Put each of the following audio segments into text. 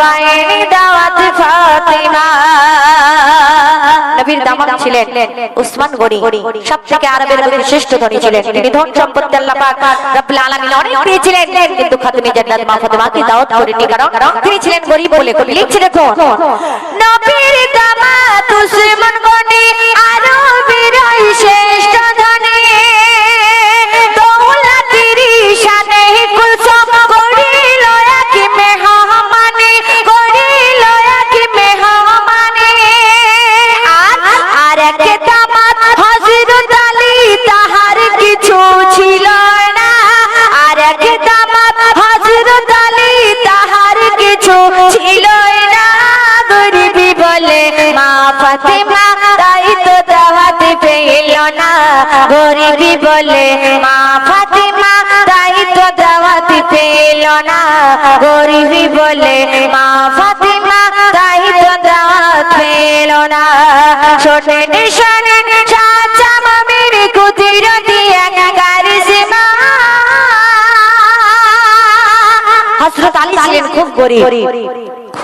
পাইনি দাওয়াত ফাতেমা। নবীর দামাত ছিলেন উসমান গনি সব থেকে আরবের মধ্যে শ্রেষ্ঠ ধনী ছিলেন। তিনি ধন সম্পত্তি আল্লাহ পাক রব্বুল আলামিন অনেক দিয়েছিলেন কিন্তু খাতুনে জান্নাত মা ফাতেমাকে দাওয়াত করেনি কারণ তিনি ছিলেন গরিব বলে কবি। লিখছে দেখুন, নবীর দামাত উসমান গনি, আরবের শ্রেষ্ঠ ধনী। গরিবি বলে, মা ফাতেমা তাই তো দাওয়াত পেল না। গরিবি বলে, মা ফাতেমা তাই তো দাওয়াত পেল না। শোনেন শোনেন চাচা মামির কুদিরতি এক কারিশমা হযরত আলী ছিলেন খুব গরিব।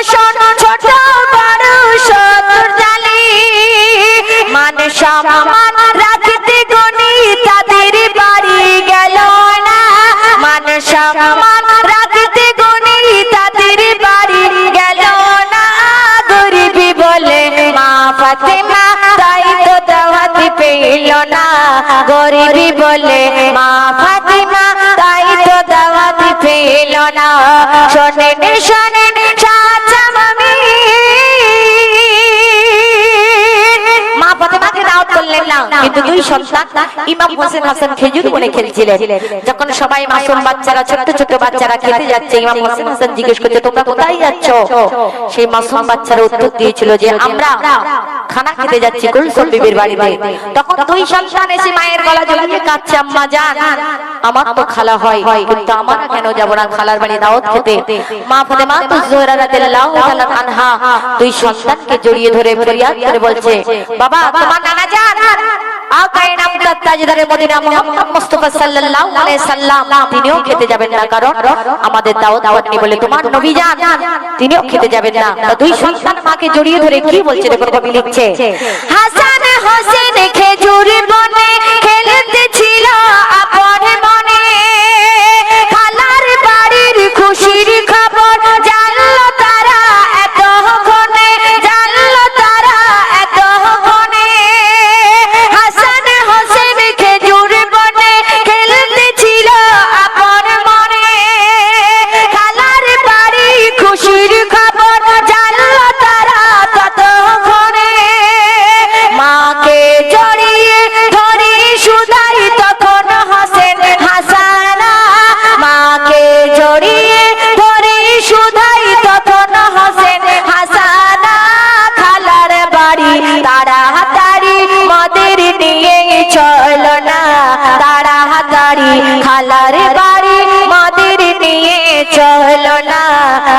বসন ছোট বড় শত্রুর জালি। মান সম্মান রাখতে গনি তাদের বাড়ি গেল না। মান সম্মান রাখতে তাদের বাড়ি গেল না। গরিবি বলে, মা ফাতেমা, তাই তো দাওয়াত পেল না। গরিবি বলে, মা ফাতেমা, তাই তো দাওয়াত পেল না। শোনেন কিন্তু দুই সন্তান, ইমাম হোসেন হাসান খেজুর বনে খেলছিলেন। যখন সবাই মাসুম বাচ্চারা ছোট ছোট বাচ্চারা খেতে যাচ্ছে, ইমাম হোসেন হাসান জিজ্ঞেস করছে, তোমরা কোথায় যাচ্ছ? সেই মাসুম বাচ্চারা উত্তর দিয়েছিল যে, আমরা খানা খেতে যাচ্ছি কুলসুম বিবির বাড়িতে। তখন দুই সন্তান এসে মায়ের গলা জড়িয়ে কাঁদছে, আম্মা জান আমার তো খালা হয়, কিন্তু আমার কেন যাব না খালার বাড়ি দাওয়াত খেতে? মা ফাতেমা, তো জোহরা রাদিয়াল্লাহু তাআলা আনহা। দুই সন্তানকে জড়িয়ে ধরে ফরিয়াদ করে বলছে, বাবা, তোমার নানা সাল্লাম। তিনিও খেতে যাবেন না জান তিনিও খেতে যাবেন না। দুই সন্তান মাকে জড়িয়ে ধরে কি বলছে দেখো কবি লিখছে হাসান হোসেন খেজুর বনে খেলতে ছিল আপন হাতারি খালার বাড়ি, মদের নিয়ে চলো না।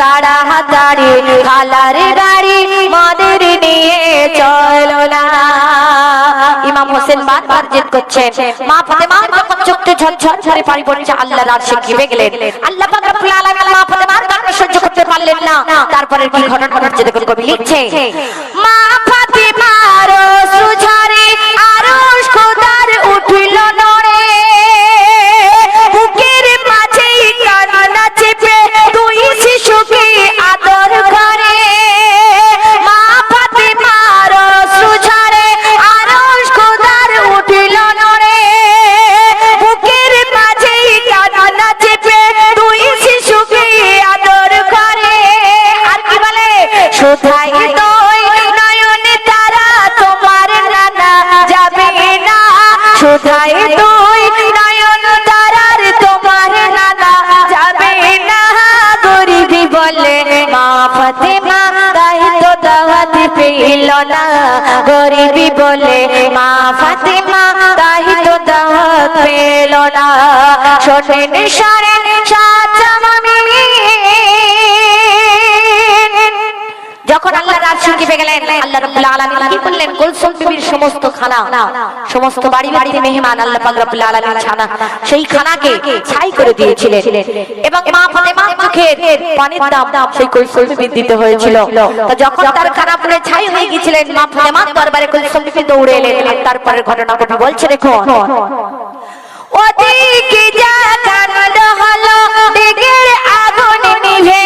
তারা হাতারি, খালার বাড়ি, মদের নিয়ে চলো না। ঝরে সহ্য করতে পারলেন না। তারপরে কি ঘটনা ঘটছে দেখুন কবি লিখছে মা ফাতেমার সুঝারে আরশ দিলো না গরিবি বলে মা ফাতিমা তাই তো দাওয়াত পেল না। সার যখন আল্লাহ রাত শিখে গেলেন, আল্লাহ রাব্বুল আলামিন কি বললেন কুলসুম বিবির সমস্ত খানা, সমস্ত বাড়ি বাড়িতে মেহমান আল্লাহ পাক রাব্বুল আলামিন খানা সেই খানাকে ছাই করে দিয়েছিলেন। এবং মা ফাতেমার চোখের পানির দাম সেই কুলসুম বিবির দিতে হয়েছিল। তো যখন তার খানা পুড়ে ছাই হয়ে গিয়েছিলেন, মা ফাতেমার দরবারে কুলসুম বিবি দৌড়ে এলেন। আর ঘটনা কবি বলছে, দেখুন। ওদিকে যা কাণ্ড হলো দিগের আগুন নিভে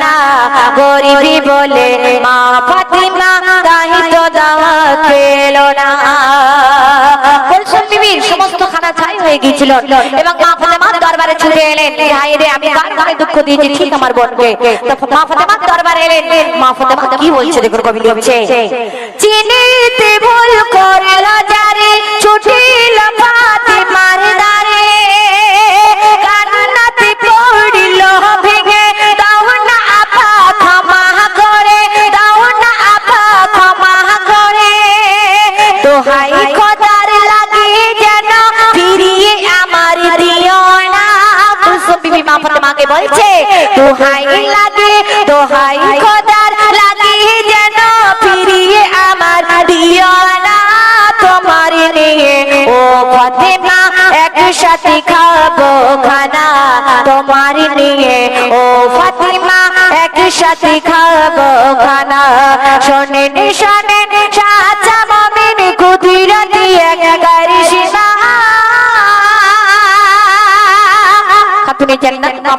না গরিবি বলে, মা ফাতিমা তাই তো দাওয়াত পেল না। সমস্ত খানা ছাই হয়ে গিয়েছিল। এবং মা ফাতেমার দরবারে ছুটে এলেন। হাই রে, আমি কার কারে দুঃখ দিয়েছি? ঠিক আমার বোনকে। তখন মা ফাতেমার দরবারে এলেন। মা ফাতেমা কি বলছে? দেখুন, কবি লিখছে, চিনিতে ভুল করল যারে ছুটিল দোহাই লাগে দোহাই খোদার যেন ফিরিয়ে আমার দিও তোমার নিয়ে। ও ফাতেমা, একসাথে খাব খানা তোমার নিয়ে। ও ফাতিমা, একসাথে খাব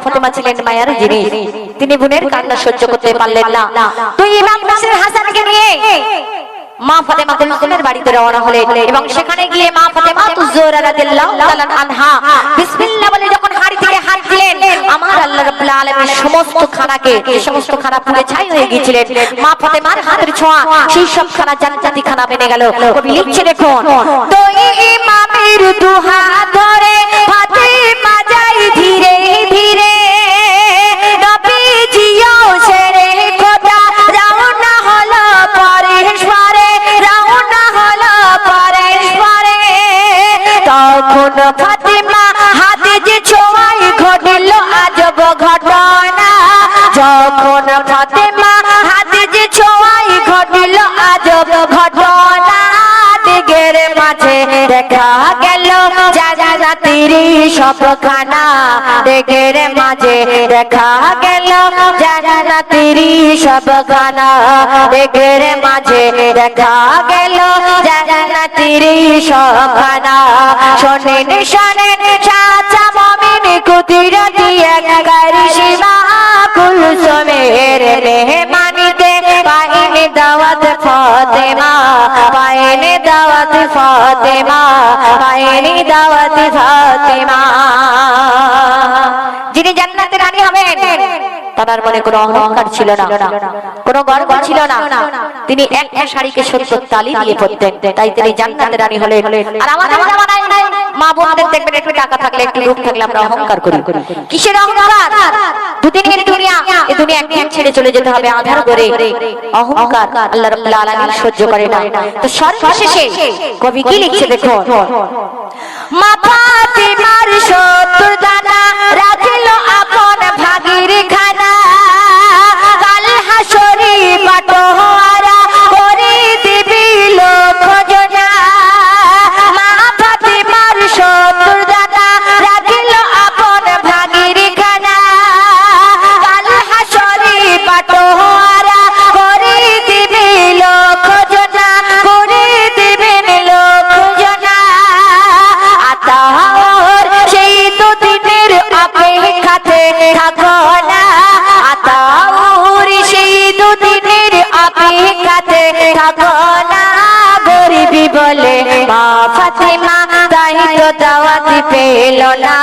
ফাতেমা ছিলেন মায়ার জিনিস তিনি বোনের কান্না সহ্য করতে পারলেন না। তুই ইমাম হোসেন হাসানকে নিয়ে মা ফাতেমা কুলসুমের বাড়িতে রওনা হলেন এবং সেখানে গিয়ে মা ফাতেমা তুজোরা রাদিয়াল্লাহু তাআলা আনহা বিসমিল্লাহ বলে যখন হাড়ি থেকে হাত দিলেন, আমার আল্লাহ রাব্বুল আলামিন সমস্ত খানাকে, যে সমস্ত খানা পুড়ে ছাই হয়ে গিয়েছিলেন, মা ফাতেমার হাতের ছোঁয়া, সেই সব খানা জান্নাতি খানা বেনে গেল। কবি লিখছে দেখুন, দুই ইমামের দুহাত যখন ফাতেমা হাতে যে ছোঁয়াই ঘটিল আজব ঘটনা। দিগের মাঝে দেখা গেল শোনেন শোনেন চাচা মমিন দিয়ে কারিশমা কুলসুমের মেহমানিতে পাইনি দাওয়াত ফাতেমা পাইনি দাওয়াত ফাতেমা পাইনি দাওয়াত ফাতেমা যিনি জান্নাতের রানী হবেন তার মনে কোনো অহংকার ছিল না। কোনো গর্ব ছিল না। তিনি একটা শাড়িকে সত্তর তালি দিয়ে পড়তেন তাই তিনি জান্নাতের রানী হলেন। আর আমাদের জামানায় মা বোনদের দেখবেন একটু টাকা থাকলে একটু রূপ থাকলে আমরা অহংকার করি। কিসের অহংকার? দুদিনের দুনিয়া এই দুনিয়া একদিন ছেড়ে চলে যেতে হবে আধার করে। অহংকার আল্লাহ রাব্বুল আলামিন সহ্য করে না। তো সর্বশেষে কবি কি লিখছে দেখো মা ফাতিমার সত্তর থাকো না গরিবি বলে, মা ফাতিমা তাই তো দাওয়াতি পেল না।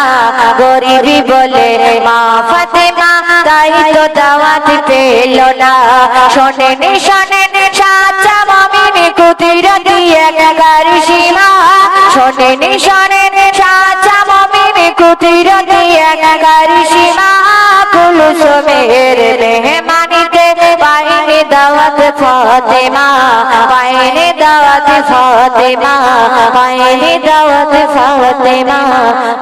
গরিবি বলে, মা ফাতিমা তাই তো দাওয়াতি পেল না। ফাতেমা পাইনি দাওয়াত ফতেমা পাইনি দাওয়াত ফাতেমা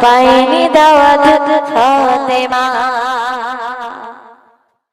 পাইনি দাওয়াত ফাতেমা।